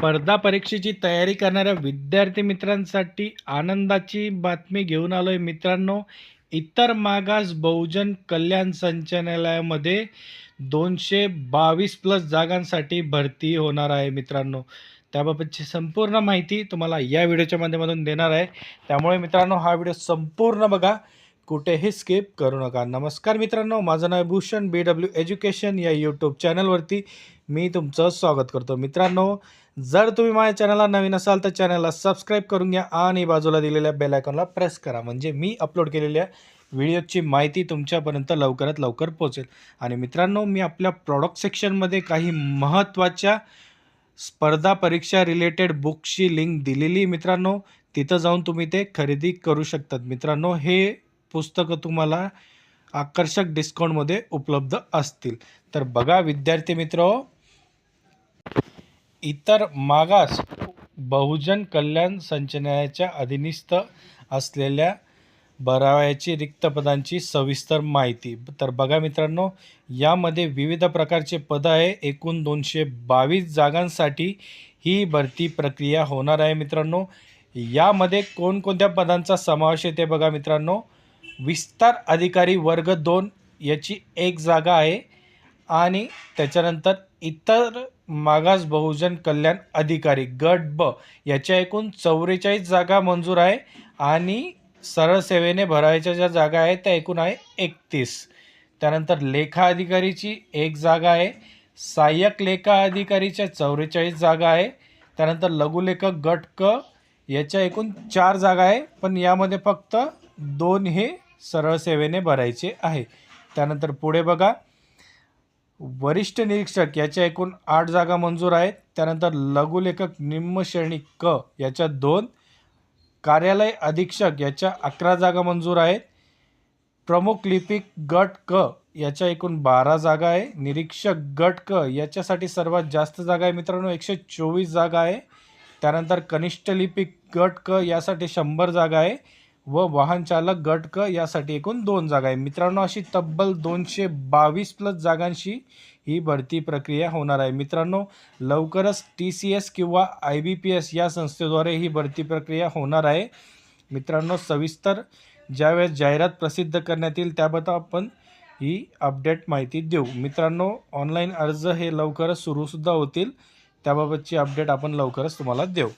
स्पर्धा परीक्षेची तयारी करणाऱ्या विद्यार्थी मित्रांसाठी आनंदाची बातमी घेऊन आलोय. मित्रांनो इतर मागास बहुजन कल्याण संचालनालयामध्ये दोनशे बावीस प्लस जागांसाठी भरती होणार आहे मित्रांनो. त्याबाबतची संपूर्ण माहिती तुम्हाला या व्हिडिओच्या माध्यमातून देणार आहे. त्यामुळे मित्रांनो हा व्हिडिओ संपूर्ण बघा. कुठेही स्किप करू नका. नमस्कार मित्रांनो माझं नाव भूषण बी डब्ल्यू एज्युकेशन या यूट्यूब चॅनलवरती मी तुमचं स्वागत करतो. मित्रांनो जर तुम्ही माझ्या चॅनलला नवीन असाल तर चॅनलला सबस्क्राईब करून घ्या आणि बाजूला दिलेल्या बेल आयकॉनला प्रेस करा. म्हणजे मी अपलोड केलेल्या व्हिडिओची माहिती तुमच्यापर्यंत लवकरात लवकर पोहोचेल. आणि मित्रांनो मी आपल्या प्रॉडक्ट सेक्शनमध्ये काही महत्त्वाच्या स्पर्धा परीक्षा रिलेटेड बुकची लिंक दिलेली मित्रांनो. तिथं जाऊन तुम्ही ते खरेदी करू शकतात. मित्रांनो हे पुस्तकं तुम्हाला आकर्षक डिस्काउंटमध्ये उपलब्ध असतील. तर बघा विद्यार्थी मित्र इतर मागास बहुजन कल्याण संचनाच्या अधीनस्थ असलेल्या भरावयाची रिक्त पदांची सविस्तर माहिती. तर बघा मित्रांनो यामध्ये विविध प्रकारचे पदं आहे. एकूण दोनशे बावीस जागांसाठी ही भरती प्रक्रिया होणार आहे मित्रांनो. यामध्ये कोणकोणत्या पदांचा समावेश आहे ते बघा मित्रांनो. विस्तार अधिकारी वर्ग दोन याची एक जागा आहे. आणि त्याच्यानंतर इतर मागास बहुजन कल्याण अधिकारी गट ब याच्या एकूण चौवेचाळीस जागा मंजूर आहे आणि सरळ सेवेने भरायच्या ज्या जागा आहेत त्या एकूण आहे एकतीस. त्यानंतर लेखा अधिकारीची एक जागा आहे सहाय्यक लेखा अधिकारीच्या चौवेचाळीस जागा आहे त्यानंतर लघुलेखक गट क याच्या एकूण चार जागा आहे पण यामध्ये फक्त दोन हे सरळ सेवेने भरायचे आहे. त्यानंतर पुढे बघा वरिष्ठ निरीक्षक याच्या एकूण आठ जागा मंजूर आहेत. त्यानंतर लघुलेखक निम्नश्रेणी क याच्या दोन कार्यालय अधीक्षक याच्या अकरा जागा मंजूर आहेत. प्रमुख लिपिक गट क याच्या एकूण बारा जागा आहे. निरीक्षक गट क याच्यासाठी सर्वात जास्त जागा आहे मित्रांनो एकशे चोवीस जागा आहे. त्यानंतर कनिष्ठ लिपिक गट क यासाठी शंभर जागा आहे. व वाहनचालक गट क यासाठी एकूण दोन जागा आहे. मित्रांनो अशी तब्बल दोनशे बावीस प्लस जागांशी ही भरती प्रक्रिया होणार आहे. मित्रांनो लवकरच टी सी एस किंवा आय बी पी एस या संस्थेद्वारे ही भरती प्रक्रिया होणार आहे. मित्रांनो सविस्तर ज्यावेळेस जाहिरात प्रसिद्ध करण्यात येईल त्याबद्दल आपण ही अपडेट माहिती देऊ. मित्रांनो ऑनलाईन अर्ज हे लवकरच सुरूसुद्धा होतील. त्याबाबतची अपडेट आपण लवकरच तुम्हाला देऊ.